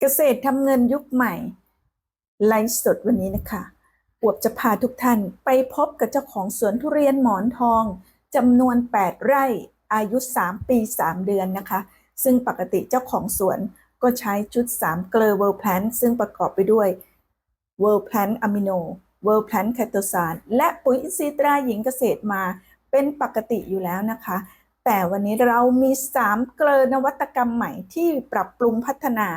เกษตรทำเงินยุคใหม่ ไลฟ์สดวันนี้นะคะอวบจะพาทุกท่านไปพบกับเจ้าของสวนทุเรียนหมอนทองจำนวน 8 ไร่อายุ 3 ปี 3 เดือนนะคะ ซึ่งปกติเจ้าของสวนก็ใช้ชุด 3 เกลอเวิร์แพลนซึ่งประกอบไปด้วยเวิร์แพลนอะมิโนเวิร์แพลนแคโตซานและปุ๋ยอินทรีย์ตราหญิงเกษตรมาเป็นปกติอยู่แล้วนะคะ แต่วันนี้เรามี 3 เกลอนวัตกรรมใหม่ที่ปรับปรุงพัฒนา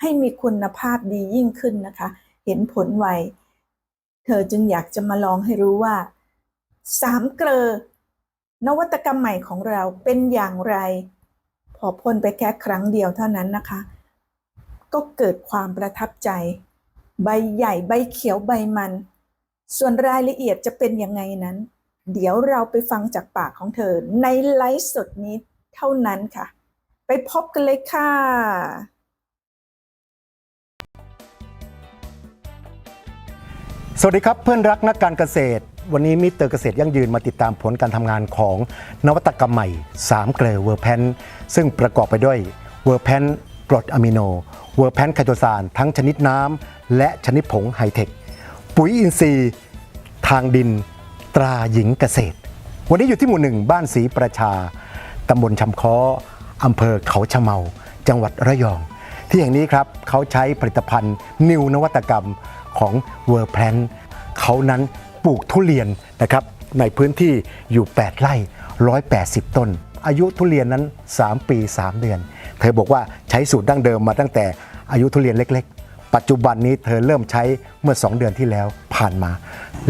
ให้มีคุณภาพดียิ่งขึ้นนะคะ เห็นผลไว เธอจึงอยากจะมาลองให้รู้ว่าสามเกลอนวัตกรรมใหม่ของเราเป็นอย่างไร พอพ่นไปแค่ครั้งเดียวเท่านั้นนะคะ ก็เกิดความประทับใจ ใบใหญ่ใบเขียวใบมัน ส่วนรายละเอียดจะเป็นยังไงนั้น เดี๋ยวเราไปฟังจากปากของเธอในไลฟ์สดนี้เท่านั้นค่ะ ไปพบกันเลยค่ะ สวัสดีครับเพื่อนรักนักการเกษตร วันนี้มิเตอร์เกษตรยั่งยืนมาติดตามผลการทำงานของนวัตกรรมใหม่ 3 เกลือเวอร์แพนซึ่งประกอบไปด้วยเวอร์แพนกรดอะมิโน เวอร์แพนไคโตซานทั้งชนิดน้ำและชนิดผงไฮเทค ปุ๋ยอินทรีย์ ทางดิน ตราหญิงเกษตร วันนี้อยู่ที่หมู่หนึ่งบ้านศรีประชาตำบลชำค้ออำเภอเขาชะเมา จังหวัดระยอง ที่แห่งนี้ครับเขาใช้ผลิตภัณฑ์นิวนวัตกรรม ของเวอร์แพลนเขานั้นปลูกทุเรียนนะครับในพื้นที่อยู่ 8 ไร่ 180 ต้น อายุทุเรียนนั้น 3 ปี 3 เดือน เธอบอกว่าใช้สูตรดั้งเดิมมาตั้งแต่อายุทุเรียนเล็ก ๆ ปัจจุบันนี้เธอเริ่มใช้เมื่อ 2 เดือนที่แล้วผ่านมา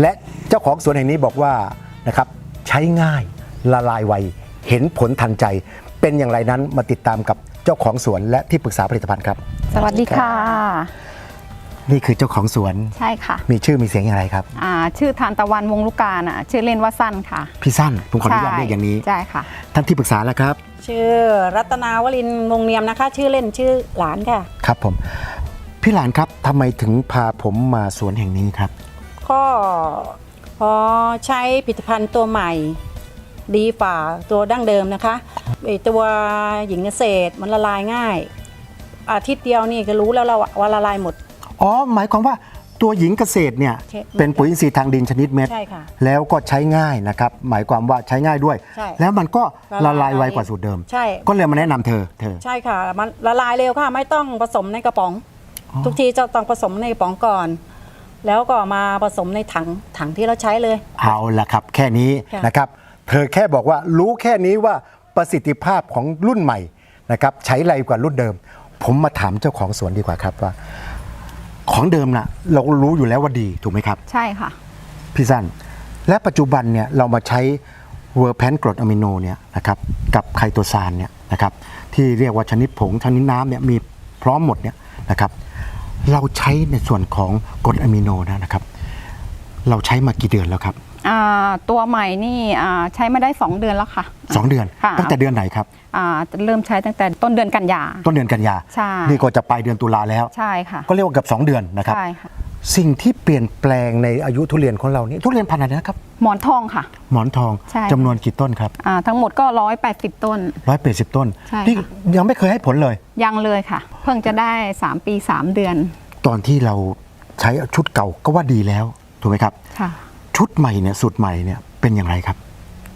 และเจ้าของสวนแห่งนี้บอกว่านะครับใช้ง่ายละลายไวเห็นผลทันใจ เป็นอย่างไรนั้นมาติดตามกับเจ้าของสวนและที่ปรึกษาผลิตภัณฑ์ครับ สวัสดีค่ะ นี่คือเจ้าของสวน ใช่ค่ะ มีชื่อมีเสียงอย่างไรครับอ่าชื่อทานตะวันวงลูกกาน่ะชื่อเล่นว่าสั้นค่ะ พี่สั้นผมขออนุญาตเรียกอย่างนี้ ใช่ค่ะ ท่านที่ปรึกษาแล้วครับ ชื่อรัตนาวลินวงเนียมนะคะ ชื่อเล่นชื่อหลานค่ะ ครับผม พี่หลานครับทำไมถึงพาผมมาสวนแห่งนี้ครับ ก็พอใช้ผลิตภัณฑ์ตัวใหม่ ดีฝ่าตัวดั้งเดิมนะคะไอตัวหญิงเกษตรมันละลายง่าย อาทิตย์เดียวนี่ก็รู้แล้วเราว่าละลายหมด อ๋อ หมายความว่าตัวหญิงเกษตรเนี่ยใช่เป็นปุ๋ยอินทรีย์ทางดินชนิดเม็ด ใช่ค่ะแล้วก็ใช้ง่ายนะครับ หมายความว่าใช้ง่ายด้วย ใช่แล้วมันก็ละละลาลายยไวกว่าสูตรเดิม ใช่ ก็เลยมาแนะนำเธอเธอ ใช่ค่ะ มันละลายเร็วค่ะ ไม่ต้องผสมในกระป๋อง อ๋อ ทุกทีจะต้องผสมในกระป๋องก่อน แล้วก็มาผสมในถังถังที่เราใช้เลย เอาละครับ แค่นี้ค่ะ นะครับ เธอแค่บอกว่ารู้แค่นี้ว่าประสิทธิภาพของรุ่นใหม่นะครับใช้ไรกว่ารุ่นเดิม ผมมาถามเจ้าของสวนดีกว่าครับว่า ของเดิมนะเรารู้อยู่แล้วว่าดีถูกไหมครับ ใช่ค่ะ พี่สั้นและปัจจุบันเนี่ยเรามาใช้เวอร์แพนกรดอะมิโนเนี่ยนะครับกับไคโตซานเนี่ยนะครับที่เรียกว่าชนิดผงชนิดน้ำเนี่ยมีพร้อมหมดเนี่ยนะครับเราใช้ในส่วนของกรดอะมิโนนะนะครับ เราใช้มากี่เดือนแล้วครับ อ่าตัวใหม่นี่อ่าใช้มาได้ 2 เดือนแล้วค่ะ สองเดือน ค่ะ ตั้งแต่เดือนไหนครับ อ่าเริ่มใช้ตั้งแต่ต้นเดือนกันยา ต้นเดือนกันยา ใช่ นี่ก็จะปลายเดือนตุลาแล้ว ใช่ค่ะก็เรียกว่าเกือบสองเดือนนะครับ ใช่ค่ะ สิ่งที่เปลี่ยนแปลงในอายุทุเรียนของเรานี่ทุเรียนพันธุ์อะไรนะครับ หมอนทองค่ะ หมอนทองใช่ จำนวนกี่ต้นครับอ่าทั้งหมดก็ 180 ต้น ร้อยแปดสิบต้น ใช่ค่ะที่ยังไม่เคยให้ผลเลย ยังเลยค่ะ เพิ่งจะได้ 3 ปี 3 เดือนตอนที่เราใช้ชุดเก่าก็ว่าดีแล้ว ถูกไหมครับ ค่ะ ชุดใหม่เนี่ยสูตรใหม่เนี่ยเป็นอย่างไรครับ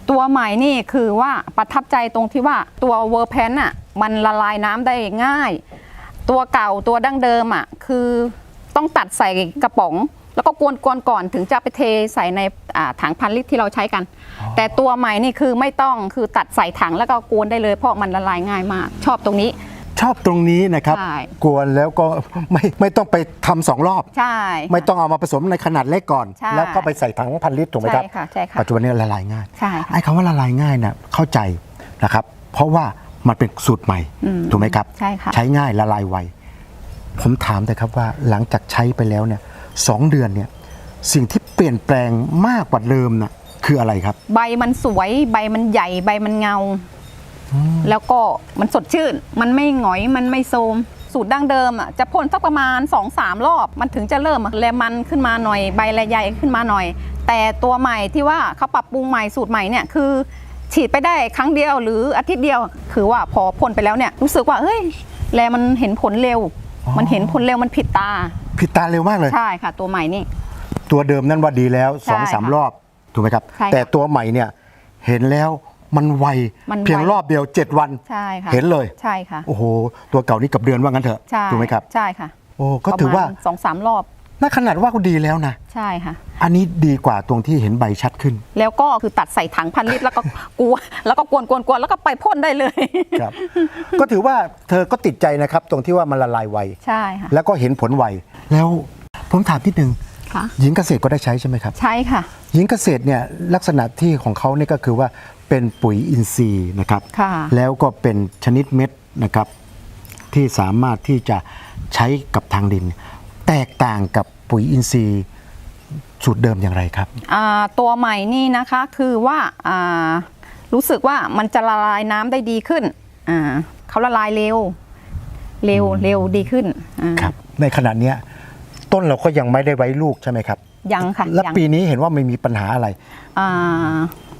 ตัวใหม่นี่คือว่าประทับใจตรงที่ว่าตัวเวอร์แพนอะมันละลายน้ำได้ง่าย ตัวเก่าตัวดั้งเดิมอะคือต้องตัดใส่กระป๋อง แล้วก็กวนๆก่อนถึงจะไปเทใส่ในอ่าถังพันลิตรที่เราใช้กัน แต่ตัวใหม่นี่คือไม่ต้องคือตัดใส่ถังแล้วก็กวนได้เลย เพราะมันละลายง่ายมาก ชอบตรงนี้ ชอบตรงนี้นะครับ ใช่ กวนแล้วก็ไม่ไม่ต้องไปทำสองรอบ ใช่ ไม่ต้องเอามาผสมในขนาดเล็กก่อน ใช่ แล้วก็ไปใส่ถังพันลิตรถูกไหมครับ ใช่ค่ะใช่ค่ะปัจจุบันนี้ละลายง่าย ใช่ค่ะ ไอ้คำว่าละลายง่ายเนี่ยเข้าใจนะครับ เพราะว่ามันเป็นสูตรใหม่ อืมถูกไหมครับ ใช่ค่ะ ใช้ง่ายละลายไว ผมถามแต่ครับว่าหลังจากใช้ไปแล้วเนี่ยสองเดือนเนี่ยสิ่งที่เปลี่ยนแปลงมากกว่าเดิมน่ะคืออะไรครับ ใบมันสวยใบมันใหญ่ใบมันเงา แล้วก็มันสดชื่น มันไม่หงอยมันไม่โทรมสูตรดั้งเดิมอะจะพ่นสักประมาณ 2-3 รอบ มันถึงจะเริ่มแลมันขึ้นมาหน่อยใบแลใหญ่ขึ้นมาหน่อย แต่ตัวใหม่ที่ว่าเขาปรับปรุงใหม่สูตรใหม่เนี่ยคือฉีดไปได้ครั้งเดียวหรืออาทิตย์เดียว คือว่าพอพ่นไปแล้วเนี่ยรู้สึกว่าเฮ้ยแลมันเห็นผลเร็วอ๋อมันเห็นผลเร็วมันผิดตา ผิดตาเร็วมากเลยใช่ค่ะ ตัวใหม่นี่ ตัวเดิมนั่นว่าดีแล้วใช่สองสามค่ะรอบถูกไหมครับใช่ค่ะแต่ตัวใหม่เนี่ยเห็นแล้ว มันไวมันไว เพียงรอบเดียว 7 วัน ใช่ค่ะเห็นเลย ใช่ค่ะโอ้โห ตัวเก่านี่กับเดือนว่างั้นเถอะใช่ถูกไหมครับ ใช่ค่ะโอ้ก็ถือว่าประมณสองสามรอบน่าขนาดว่าก็ดีแล้วนะ ใช่ค่ะ อันนี้ดีกว่าตรงที่เห็นใบชัดขึ้น แล้วก็คือตัดใส่ถังพันลิตรแล้วก็กลัวแล้วก็กวนกวนกวนแล้วก็ไปพ่นได้เลย ครับ ก็ถือว่าเธอก็ติดใจนะครับ ตรงที่ว่ามันละลายไว ใช่ค่ะ แล้วก็เห็นผลไว แล้วผมถามนิดนึง ค่ะ หญิงเกษตรก็ได้ใช้ใช่ไหมครับ ใช่ค่ะ หญิงเกษตรเนี่ยลักษณะที่ของเขาเนี่ยก็คือว่าเป็นปุ๋ยอินทรีย์นะครับ ค่ะ แล้วก็เป็นชนิดเม็ดนะครับ ที่สามารถที่จะใช้กับทางดิน แตกต่างกับปุ๋ยอินทรีย์สูตรเดิมอย่างไรครับ อ่าตัวใหม่นี่นะคะคือว่าอ่ารู้สึกว่ามันจะละลายน้ำได้ดีขึ้นอ่าเขาละลายเร็ว เร็วเร็วดีขึ้นอ่า ครับในขณะเนี้ย ต้นเราก็ยังไม่ได้ไว้ลูกใช่ไหมครับ ยังค่ะและยังปีนี้เห็นว่าไม่มีปัญหาอะไร อ่า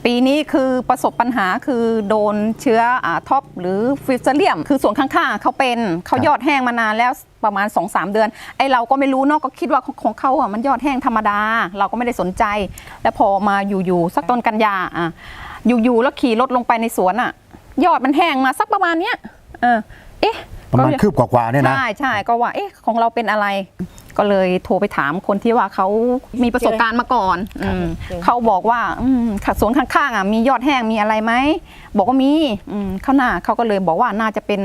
ปีนี้คือประสบปัญหาคือโดนเชื้ออาท็อปหรือฟิวเจเรียม คือส่วนข้างๆเขาเป็นเขาครับยอดแห้งมานานแล้วประมาณ 2-3 เดือน ไอเราก็ไม่รู้เนอะก็คิดว่าของของเขาอะมันยอดแห้งธรรมดา เราก็ไม่ได้สนใจ แล้วพอมาอยู่ๆสักต้นกันยาอะอยู่ๆแล้วขี่รถลงไปในสวนอะ ยอดมันแห้งมาสักประมาณเนี้ยเออเอ๊ะ ประมาณก็เลยคืบกว่าๆเนี่ยนะ ใช่ใช่ก็ว่าเอ๊ะของเราเป็นอะไร ก็เลยโทรไปถามคนที่ว่าเขามีประสบการณ์มาก่อนอืมเจอเขาบอกว่าอืมค่ะสวนข้างๆอะมียอดแห้งมีอะไรไหมบอกว่ามีอืมเขาหน้าเขาก็เลยบอกว่าน่าจะเป็น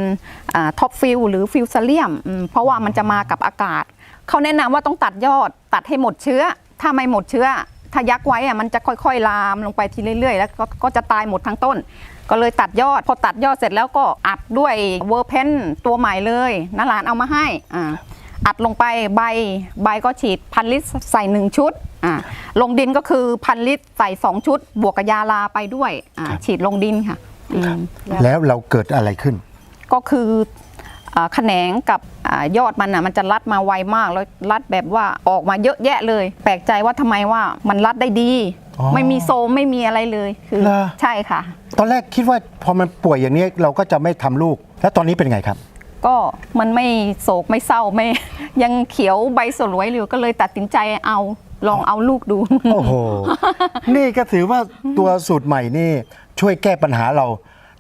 ท็อปฟิลหรือฟิลซาเลียมเพราะว่ามันจะมากับอากาศเขาแนะนำว่าต้องตัดยอดตัดให้หมดเชื้อ ถ้าไม่หมดเชื้อ ถ้ายักไว้อะมันจะค่อยๆลามลงไปทีเรื่อยๆ แล้วก็ก็จะตายหมดทั้งต้น ก็เลยตัดยอด พอตัดยอดเสร็จแล้วก็อัดด้วยเวอร์เพนตัวใหม่เลยนาหลานเอามาให้อ่าอัดลงไปใบใบก็ฉีดพันลิตรใส่หนึ่งชุดอ่าลงดินก็คือพันลิตรใส่สองชุด บวกกับยาลาไปด้วยอ่าครับฉีดลงดินค่ะอืมแล้วเราเกิดอะไรขึ้น ก็คืออ่าแขนงกับอายอดมันอะมันจะรัดมาไวมากแล้วรัดแบบว่าออกมาเยอะแยะเลย แปลกใจว่าทำไมว่ามันรัดได้ดีอ๋อ ไม่มีโซมไม่มีอะไรเลยคือเหรอ ใช่ค่ะ ตอนแรกคิดว่าพอมันป่วยอย่างนี้เราก็จะไม่ทำลูก แล้วตอนนี้เป็นไงครับ ก็มันไม่โศกไม่เศร้าไม่ ยังเขียวใบสลวยอยู่ก็เลยตัดสินใจเอาลองเอาลูกดู โอ้โห นี่ก็ถือว่าตัวสูตรใหม่นี่ช่วยแก้ปัญหาเรา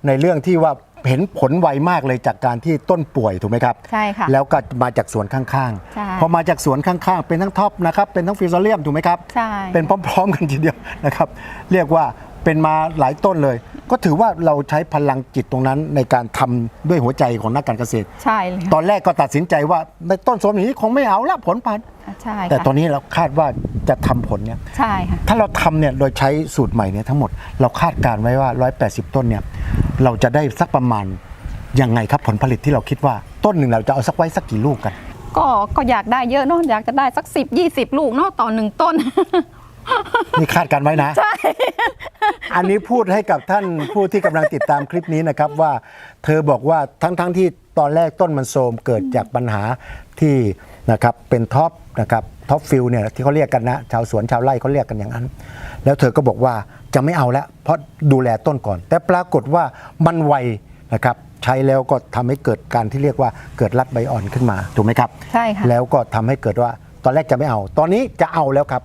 ในเรื่องที่ว่า เห็นผลไวมากเลยจากการที่ต้นป่วยถูกไหมครับใช่ค่ะแล้วก็มาจากสวนข้างใช่ ๆ พอมาจากสวนข้างๆ เป็นทั้งท็อปนะครับเป็นทั้งฟิวซาเลียมถูกไหมครับ ใช่ เป็นพร้อมๆ กันทีเดียวนะครับ เรียกว่าเป็นมาหลายต้นเลย ก็ถือว่าเราใช้พลังจิตตรงนั้นในการทำด้วยหัวใจของนักการเกษตร ใช่เลยตอนแรกก็ตัดสินใจว่าในต้นสมนี้คงไม่เอาละผลพันธุ์ใช่แต่ค่ะตอนนี้เราคาดว่าจะทำผลเนี่ย ใช่ค่ะ ถ้าเราทำเนี่ยโดยใช้สูตรใหม่เนี่ยทั้งหมดเราคาดการณ์ไว้ว่า 180 ต้นเนี่ย เราจะได้สักประมาณยังไงครับผลผลิตที่เราคิดว่าต้นหนึ่งเราจะเอาสักไว้สักกี่ลูกกัน ก็ก็อยากได้เยอะเนาะอยากจะได้สัก 10 20 ลูกเนาะต่อหนึ่งต้น นี่คาดการณ์ไว้นะ ใช่ อันนี้พูดให้กับท่านผู้ที่กำลังติดตามคลิปนี้นะครับว่า เธอบอกว่าทั้งๆทที่ตอนแรกต้นมันโทรมเกิดจากปัญหาที่ นะครับเป็นท็อปนะครับท็อปฟิลเนี่ยที่เขาเรียกกันนะชาวสวนชาวไร่เขาเรียกกันอย่างนั้น แล้วเธอก็บอกว่าจะไม่เอาแล้วเพราะดูแลต้นก่อน แต่ปรากฏว่ามันไวนะครับใช้แล้วก็ทำให้เกิดการที่เรียกว่าเกิดรัดใบอ่อนขึ้นมาถูกไหมครับใช่ค่ะแล้วก็ทำให้เกิดว่าตอนแรกจะไม่เอา ตอนนี้จะเอาแล้วครับ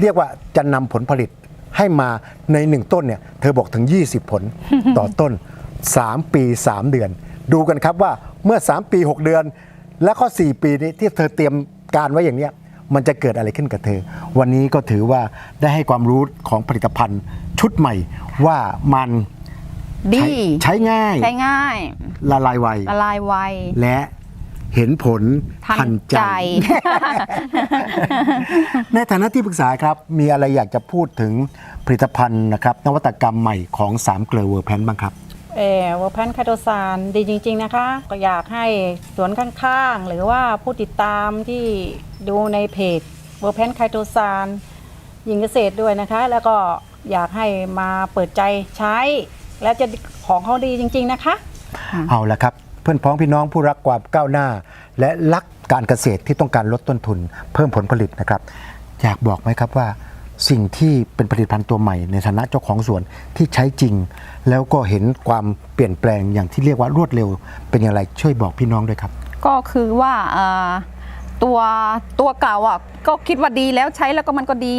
เรียกว่าจะนำผลผลิตให้มาในหนึ่งต้นเนี่ยเธอบอกถึง 20 ผลต่อต้น 3 ปี 3 เดือน ดูกันครับว่าเมื่อ 3 ปี 6 เดือน และก็4ปีนี้ที่เธอเตรียมการไว้อย่างเนี้ยมันจะเกิดอะไรขึ้นกับเธอ วันนี้ก็ถือว่าได้ให้ความรู้ของผลิตภัณฑ์ชุดใหม่ว่ามันดี ใช้ใช้ง่ายใช้ง่าย ละลายไวละลายไวและเห็นผลทันใจ ในฐานะที่ปรึกษาครับ มีอะไรอยากจะพูดถึงผลิตภัณฑ์นะครับ นวัตกรรมใหม่ของ3เกลือเวอร์แพนบ้างครับ เออเวอร์แพนคาโตซานดีจริง ๆ นะคะ ก็อยากให้สวนข้างๆ หรือว่าผู้ติดตามที่ดูในเพจเวอร์แพนคาโตซานยิงเกษตรด้วยนะคะ แล้วก็อยากให้มาเปิดใจใช้ และจะของเขาดีจริง ๆ นะคะ เอาละครับ เพื่อนพ้องพี่น้องผู้รักความก้าวหน้า และรักการเกษตรที่ต้องการลดต้นทุน เพิ่มผลผลิตนะครับ อยากบอกไหมครับว่า สิ่งที่เป็นผลิตภัณฑ์ตัวใหม่ในฐานะเจ้าของสวนที่ใช้จริง แล้วก็เห็นความเปลี่ยนแปลงอย่างที่เรียกว่ารวดเร็ว เป็นอย่างไรช่วยบอกพี่น้องด้วยครับ ก็คือว่าตัวตัวเก่าอะก็คิดว่าดีแล้วใช้แล้วก็มันก็ดี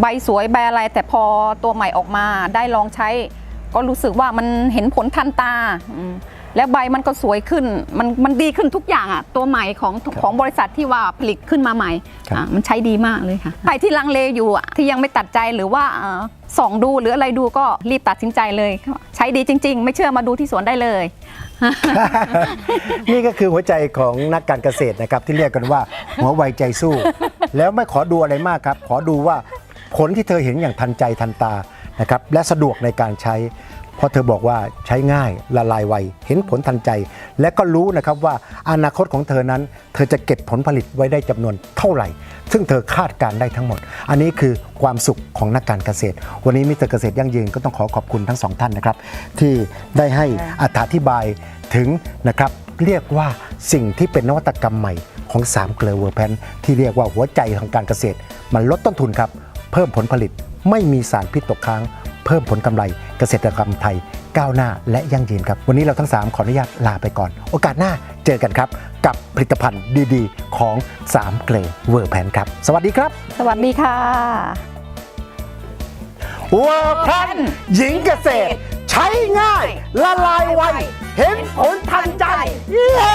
ใบสวยใบอะไร แต่พอตัวใหม่ออกมาได้ลองใช้ ก็รู้สึกว่ามันเห็นผลทันตาอื แล้วใบมันก็สวยขึ้น มันมันดีขึ้นทุกอย่างอะตัวใหม่ของของบริษัทที่ว่าผลิตขึ้นมาใหม่ครับอะมันใช้ดีมากเลยค่ะใครที่ลังเลอยู่อะที่ยังไม่ตัดใจหรือว่าเอ่อส่องดูหรืออะไรดูก็รีบตัดสินใจเลย ใช้ดีจริง ๆ ไม่เชื่อมาดูที่สวนได้เลย นี่ก็คือหัวใจของนักการเกษตรนะครับที่เรียกกันว่าหัวไวใจสู้ แล้วไม่ขอดูอะไรมากครับ ขอดูว่าผลที่เธอเห็นอย่างทันใจทันตานะครับและสะดวกในการใช้ เพราะเธอบอกว่าใช้ง่ายละลายไวเห็นผลทันใจ และก็รู้นะครับว่าอนาคตของเธอนั้น เธอจะเก็บผลผลิตไว้ได้จำนวนเท่าไหร่ ซึ่งเธอคาดการได้ทั้งหมด อันนี้คือความสุขของนักการเกษตร วันนี้มิสเตอร์เกษตรยั่งยืนก็ต้องขอขอบคุณทั้งสองท่านนะครับ ที่ได้ให้อธิบายถึงนะครับเรียกว่าสิ่งที่เป็นนวัตกรรมใหม่ของ3เกลือเวอร์แพนที่เรียกว่าหัวใจของการเกษตร มันลดต้นทุนครับ เพิ่มผลผลิตไม่มีสารพิษตกค้าง เพิ่มผลกำไรเกษตรกรรมไทยก้าวหน้าและยั่งยืนครับ วันนี้เราทั้ง 3 ขออนุญาตลาไปก่อน โอกาสหน้าเจอกันครับ กับผลิตภัณฑ์ดีๆ ของ 3 เกลอเวอร์แพนครับ สวัสดีครับ สวัสดีค่ะเวอร์แพนหญิงเกษตร ใช้ง่ายละลายไวเห็นผลทันใจเย้